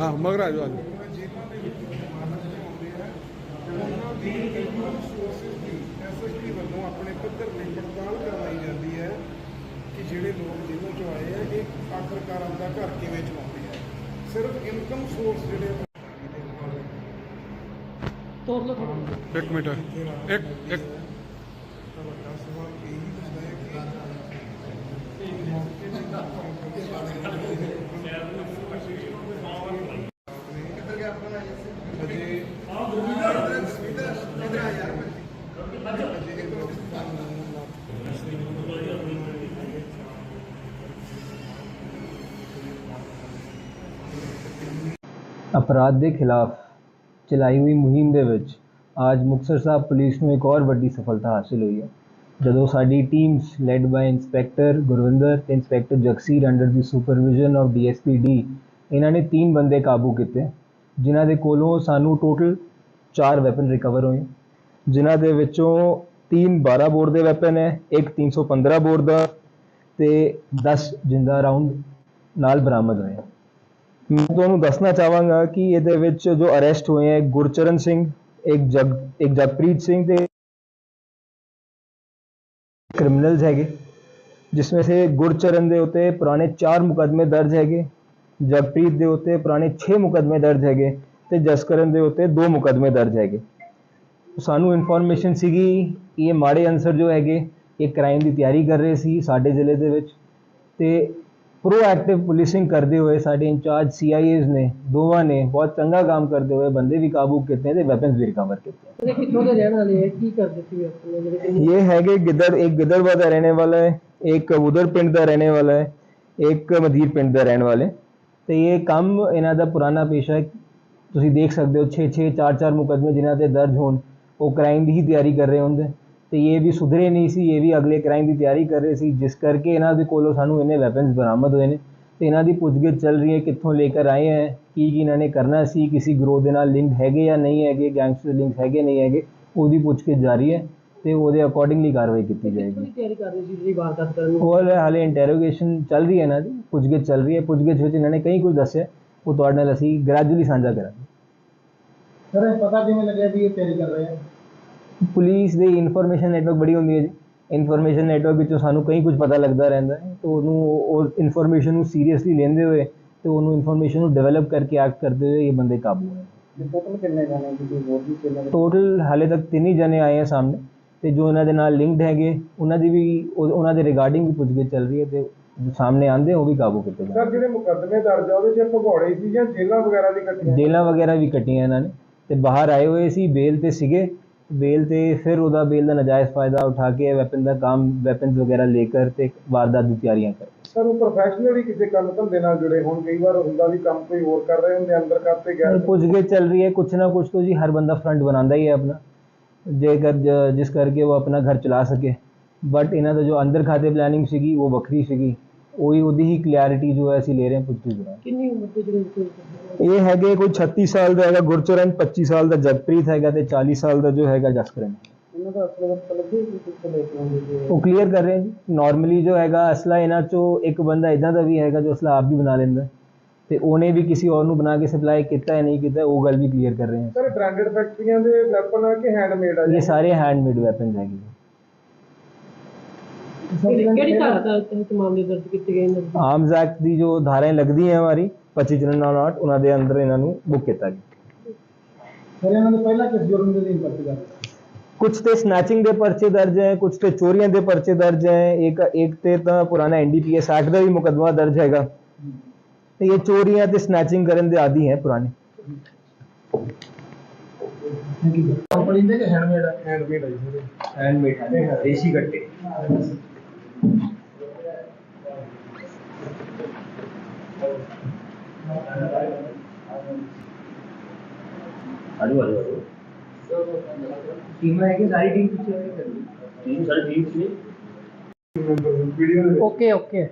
ਹਾਂ ਮਗਰ ਆ ਜਾਓ ਉਹਨਾਂ ਦੀ ਇਨਕਮ ਸੋਰਸਿਸ ਦੀ ਐਸਐਸਪੀ ਵੱਲੋਂ ਆਪਣੇ ਪੱਧਰ ਤੇ ਪੜਤਾਲ ਕਰਵਾਈ ਜਾਂਦੀ ਹੈ ਕਿ ਜਿਹੜੇ ਲੋਕ ਜੇਲ੍ਹਾਂ ਚੋਂ ਆਏ ਆ ਇਹ ਆਖਰਕਾਰ ਆਪਦਾ ਘਰ ਕਿਵੇਂ ਚਲਾਉਂਦੇ ਆ? ਸਿਰਫ ਇਨਕਮ ਸੋਰਸ ਜਿਹੜੇ ਤੋੜ ਲਓ ਥੋੜਾ ਇੱਕ ਮਿੰਟ। ਇੱਕ ਇੱਕ। ਵੱਡਾ ਸਵਾਲ ਇਹੀ ਹੁੰਦਾ ਹੈ ਕਿ ਇਹ ਮੌਕੇ ਤੇ ਕਿੱਧਰ ਅਪਰਾਧ ਦੇ ਖਿਲਾਫ ਚਲਾਈ ਹੋਈ ਮੁਹਿੰਮ ਦੇ ਵਿੱਚ ਅੱਜ ਮੁਕਤਸਰ ਸਾਹਿਬ ਪੁਲਿਸ ਨੂੰ ਇੱਕ ਹੋਰ ਵੱਡੀ ਸਫਲਤਾ ਹਾਸਿਲ ਹੋਈ ਹੈ। ਜਦੋਂ ਸਾਡੀ teams led by inspector Gurvinder ਤੇ inspector Jagsir under the supervision of DSP D ਇਹਨਾਂ ਨੇ ਤਿੰਨ ਬੰਦੇ ਕਾਬੂ ਕੀਤੇ, ਜਿਨ੍ਹਾਂ ਦੇ ਕੋਲੋਂ ਸਾਨੂੰ ਟੋਟਲ 4 ਵੈਪਨ ਰਿਕਵਰ ਹੋਏ। ਜਿਨ੍ਹਾਂ ਦੇ ਵਿੱਚੋਂ ਤਿੰਨ 12 ਬੋਰ ਦੇ ਵੈਪਨ ਹੈ, ਇੱਕ 315 ਬੋਰ ਦਾ ਤੇ 10 ਜਿੰਦਾ ਰਾਉਂਡ ਨਾਲ ਬਰਾਮਦ ਹੋਏ। ਮੈਂ ਤੁਹਾਨੂੰ ਦੱਸਣਾ ਚਾਹਾਂਗਾ ਕਿ ਇਹਦੇ ਵਿੱਚ ਜੋ ਅਰੈਸਟ ਹੋਏ ਹੈ, ਗੁਰਚਰਨ ਸਿੰਘ, ਇੱਕ ਜਗ, ਇੱਕ ਜਗਪ੍ਰੀਤ ਸਿੰਘ ਤੇ ਕ੍ਰਿਮੀਨਲਸ ਹੈਗੇ ਜਿਸमें से ਗੁਰਚਰਨ ਦੇ ਉੱਤੇ ਪੁਰਾਣੇ 4 ਮੁਕਦਮੇ ਦਰਜ ਹੈਗੇ, ਜਗਪ੍ਰੀਤ ਦੇ ਉੱਤੇ ਪੁਰਾਣੇ 6 ਮੁਕਦਮੇ ਦਰਜ ਹੈਗੇ ਤੇ ਜਸਕਰਨ ਦੇ ਉੱਤੇ 2 ਮੁਕਦਮੇ ਦਰਜ ਹੈਗੇ। ਸਾਨੂੰ ਇਨਫੋਰਮੇਸ਼ਨ ਸੀਗੀ ਕਿ ਇਹ ਮਾੜੇ ਅਨਸਰ ਜੋ ਹੈਗੇ, ਇਹ ਕ੍ਰਾਈਮ ਦੀ ਤਿਆਰੀ ਕਰ ਰਹੇ ਸੀ ਸਾਡੇ ਜ਼ਿਲ੍ਹੇ ਦੇ ਵਿੱਚ ਤੇ प्रो एक्टिव पुलिसिंग करते हुए side in charge C I A ने दोवे ने बहुत चंगा काम करते हुए बंदे भी काबू किए थे वेपन भी रिकवर किए थे ये है कि गिदड़ एक गिदड़वा का रहने वाला है एक कबूदर पिंड का रहने वाला है एक मधीर पिंड का रहने वाले। तो ये काम इन्हों का पुराना पेशा है तुम देख सकते हो छे छे चार चार मुकदमे जिन्हें दर्ज हो क्राइम की ही तैयारी कर रहे होंगे ਤੇ ਇਹ ਵੀ ਸੁਧਰੇ ਨਹੀਂ ਸੀ ਇਹ ਵੀ ਅਗਲੇ ਕ੍ਰਾਈਮ ਦੀ ਤਿਆਰੀ ਕਰ ਰਹੇ ਸੀ ਜਿਸ ਕਰਕੇ ਇਹਨਾਂ ਦੇ ਕੋਲੋਂ ਸਾਨੂੰ ਇਹਨੇ ਵੈਪਨਸ ਬਰਾਮਦ ਹੋਏ ਨੇ ਤੇ ਇਹਨਾਂ ਦੀ ਪੁੱਛਗਿੱਛ ਚੱਲ ਰਹੀ ਹੈ ਕਿੱਥੋਂ ਲੈ ਕੇ ਆਏ ਹੈ ਕੀ ਕੀ ਇਹਨਾਂ ਨੇ ਕਰਨਾ ਸੀ ਕਿਸੇ ਗਰੋਹ ਦੇ ਨਾਲ ਲਿੰਕ ਹੈਗੇ ਜਾਂ ਨਹੀਂ ਹੈਗੇ ਗੈਂਗਸਟਰ ਲਿੰਕ ਹੈਗੇ ਨਹੀਂ ਹੈਗੇ ਉਹਦੀ ਪੁੱਛਗਿੱਛ ਜਾਰੀ ਹੈ ਤੇ ਉਹਦੇ ਅਕੋਰਡਿੰਗਲੀ ਕਾਰਵਾਈ ਕੀਤੀ ਜਾਏਗੀ। ਤਿਆਰੀ ਕਰ ਰਹੇ ਸੀ ਜਿਹੜੀ ਵਾਰਦਾਤ ਕਰਨ ਨੂੰ? ਹੋਰ ਹਾਲੇ ਇੰਟਰੋਗੇਸ਼ਨ ਚੱਲ ਰਹੀ ਹੈ ਇਹਨਾਂ ਦੀ ਪੁੱਛਗਿੱਛ ਚੱਲ ਰਹੀ ਹੈ ਪੁੱਛਗਿੱਛ ਵਿੱਚ ਇਹਨਾਂ ਨੇ ਕਈ ਕੁਝ ਦੱਸਿਆ ਉਹ ਤੁਹਾਡੇ ਨਾਲ ਅਸੀਂ ਗ੍ਰੈਜੂਅਲੀ ਸਾਂਝਾ ਕਰਾਂਗੇ। ਸਰ ਇਹ ਪਤਾ ਕਿਵੇਂ ਲੱਗਿਆ ਵੀ ਇਹ ਤਿਆਰੀ ਕਰ ਰਹੇ ਆ ਪੁਲਿਸ ਦੀ ਇਨਫੋਰਮੇਸ਼ਨ ਨੈਟਵਰਕ ਬੜੀ ਹੁੰਦੀ ਹੈ ਜੀ। ਇਨਫੋਰਮੇਸ਼ਨ ਨੈਟਵਰਕ ਵਿੱਚੋਂ ਸਾਨੂੰ ਕਈ ਕੁਝ ਪਤਾ ਲੱਗਦਾ ਰਹਿੰਦਾ ਹੈ। ਤੇ ਉਹਨੂੰ ਉਹ ਇਨਫੋਰਮੇਸ਼ਨ ਨੂੰ ਸੀਰੀਅਸਲੀ ਲੈਂਦੇ ਹੋਏ ਤੇ ਉਹਨੂੰ ਇਨਫੋਰਮੇਸ਼ਨ ਨੂੰ ਡਿਵੈਲਪ ਕਰਕੇ ਐਕਟ ਕਰਦੇ ਹੋਏ ਇਹ ਬੰਦੇ ਕਾਬੂ ਹੋਏ। ਟੋਟਲ ਕਿੰਨੇ ਜਾਣੇ ਸੀ ਕੋਈ ਹੋਰ ਵੀ ਕਿੰਨੇ ਟੋਟਲ ਹਾਲੇ ਤੱਕ ਤਿੰਨ ਹੀ ਜਣੇ ਆਏ ਆ ਸਾਹਮਣੇ। ਤੇ ਜੋ ਇਹਨਾਂ ਦੇ ਨਾਲ ਲਿੰਕਡ ਹੈਗੇ ਉਹਨਾਂ ਦੀ ਵੀ ਉਹ- ਉਹਨਾਂ ਦੇ ਰਿਗਾਰਡਿੰਗ ਵੀ ਪੁੱਛਗਿੱਛ ਚੱਲ ਰਹੀ ਹੈ ਤੇ ਜੋ ਸਾਹਮਣੇ ਆਂਦੇ ਉਹ ਵੀ ਕਾਬੂ ਕੀਤੇ ਜਾਣਗੇ। ਸਰ ਜਿਹੜੇ ਮੁਕੱਦਮੇ ਦਰਜ ਆ ਉਹਦੇ ਚ ਭਗੌੜੇ ਸੀ ਜਾਂ ਜੇਲ੍ਹਾਂ ਵਗੈਰਾ ਦੀ ਕੱਟੀਆਂ? ਜੇਲਾਂ ਵਗੈਰਾ ਵੀ ਕੱਟੀਆਂ ਇਹਨਾਂ ਨੇ। ਤੇ ਬਾਹਰ ਆਏ ਹੋਏ ਸੀ ਬੇਲ ਤੇ ਸੀਗੇ। ਬੇਲ ਤੇ ਫਿਰ ਉਹਦਾ ਬੇਲ ਦਾ ਨਜਾਇਜ਼ ਫਾਇਦਾ ਉਠਾ ਕੇ ਵੈਪਨ ਦਾ ਕੰਮ ਵੈਪਨਸ ਵਗੈਰਾ ਲੈ ਕਰ ਤੇ ਵਾਰਦਾਤ ਦੀ ਤਿਆਰੀਆਂ ਕਰ ਸਰ ਉਹ ਪ੍ਰੋਫੈਸ਼ਨਲੀ ਕਿਸੇ ਕੰਮ ਧੰਦੇ ਨਾਲ ਜੁੜੇ ਹੋਣ ਕਈ ਵਾਰ ਹੁੰਦਾ ਵੀ ਕੰਮ ਕੋਈ ਹੋਰ ਕਰ ਰਹੇ ਹੁੰਦੇ ਅੰਦਰ ਕਰਤੇ ਗੈਰ ਪੁੱਛਗਿੱਛ ਚੱਲ ਰਹੀ ਹੈ ਕੁਛ ਨਾ ਕੁਛ तो जी हर बंदा फ्रंट बनाता ही है अपना ਜੇਕਰ ਜ- ਜਿਸ ਕਰਕੇ ਉਹ ਆਪਣਾ ਘਰ ਚਲਾ ਸਕੇ ਬਟ ਇਹਨਾਂ ਦਾ ਜੋ ਅੰਦਰ ਖਾਤੇ ਪਲੈਨਿੰਗ ਸੀਗੀ ਉਹ ਵੱਖਰੀ ਸੀਗੀ ਉਹੀ ਉਹਦੀ ਹੀ ਕਲੈਰਿਟੀ ਜੋ ਹੈ ਅਸੀਂ ਲੈ ਰਹੇ ਹਾਂ ਪੁੱਛਗਿੱਛ ਦੌਰਾਨ ਕਿੰਨੀ ਉਮਰ ਦੇ ਜਿਹੜੇ ਇਹ ਹੈਗੇ ਕੋਈ 36 ਸਾਲ ਦਾ ਹੈਗਾ ਗੁਰਚਰਨ 25 ਸਾਲ ਦਾ ਜਗਪ੍ਰੀਤ ਹੈਗਾ ਤੇ 40 ਸਾਲ ਦਾ ਜੋ ਹੈਗਾ ਜਸਕਰਨ। ਇਹਨਾਂ ਦਾ ਅਸਲ ਲੱਗੇ ਉਹ ਕਲੀਅਰ ਕਰ ਰਹੇ ਹਾਂ ਜੀ। ਨਾਰਮਲੀ ਜੋ ਹੈਗਾ ਅਸਲਾ ਇਹਨਾਂ ਚੋਂ ਇੱਕ ਬੰਦਾ ਇਦਾਂ ਦਾ ਵੀ ਹੈਗਾ ਜੋ ਅਸਲਾ ਆਪ ਵੀ ਬਣਾ ਲੈਂਦਾ। ਤੇ ਉਹਨੇ ਵੀ ਕਿਸੇ ਹੋਰ ਨੂੰ ਬਣਾ ਕੇ ਸਪਲਾਈ ਕੀਤਾ ਹੈ ਨਹੀਂ ਕੀਤਾ ਉਹ ਗੱਲ ਵੀ ਕਲੀਅਰ ਕਰ ਰਹੇ ਹਾਂ। ਸਰ ਬ੍ਰਾਂਡਡ ਫੈਕਟਰੀਆਂ ਦੇ ਵੈਪਨ ਆ ਕਿ ਹੈਂਡਮੇਡ ਆ ਜੀ? ਇਹ ਸਾਰੇ ਹੈਂਡਮੇਡ ਵੈਪਨਸ ਹੈਗੇ। ਕਿਹੜੀ ਧਾਰਾ ਦਾ ਤਹਿਤ ਮਾਮਲੇ ਦਰਜ ਕੀਤੇ ਗਏ ਨੇ? ਆਰਮਸ ਐਕਟ ਦੀ ਜੋ ਧਾਰਾएं ਲੱਗਦੀਆਂ ਹੈ ਹਮਾਰੀ 25 99 ਉਹਨਾਂ ਦੇ ਅੰਦਰ ਇਹਨਾਂ ਨੂੰ ਬੁੱਕ ਕੀਤਾ ਗਿਆ। ਸਰ ਇਹਨਾਂ ਦੇ ਪਹਿਲਾਂ ਕਿਸ ਜੁਰਮ ਦੇ ਲਈ ਪਰਚੇ ਦਰਜ ਕੁਝ ਤੇ ਸਨੈਚਿੰਗ ਦੇ ਪਰਚੇ ਦਰਜ ਹੈ ਕੁਝ ਤੇ ਚੋਰੀਆਂ ਦੇ ਪਰਚੇ ਦਰਜ ਹੈ ਇੱਕ ਇੱਕ ਤੇ ਤਾਂ ਪੁਰਾਣਾ ਐਨਡੀਪੀਐਸ ਐਕਟ ਦਾ ਵੀ ਮੁਕੱਦਮਾ ਦਰਜ ਹੈਗਾ। ਤੇ ਇਹ ਚੋਰੀਆਂ ਤੇ ਸਨੈਚਿੰਗ ਕਰਨ ਦੇ ਆਦੀ ਹੈ ਪੁਰਾਣੇ। ਕੰਪਨੀ ਦੇ ਕਿ ਹੈਂਡਮੇਡ ਆ? ਹੈਂਡਮੇਡ ਆ ਜੀ ਸਰ आजू आजू आजू टीम है कि सारी टीम पीछे टीम सारी टीम पीछे ओके ओके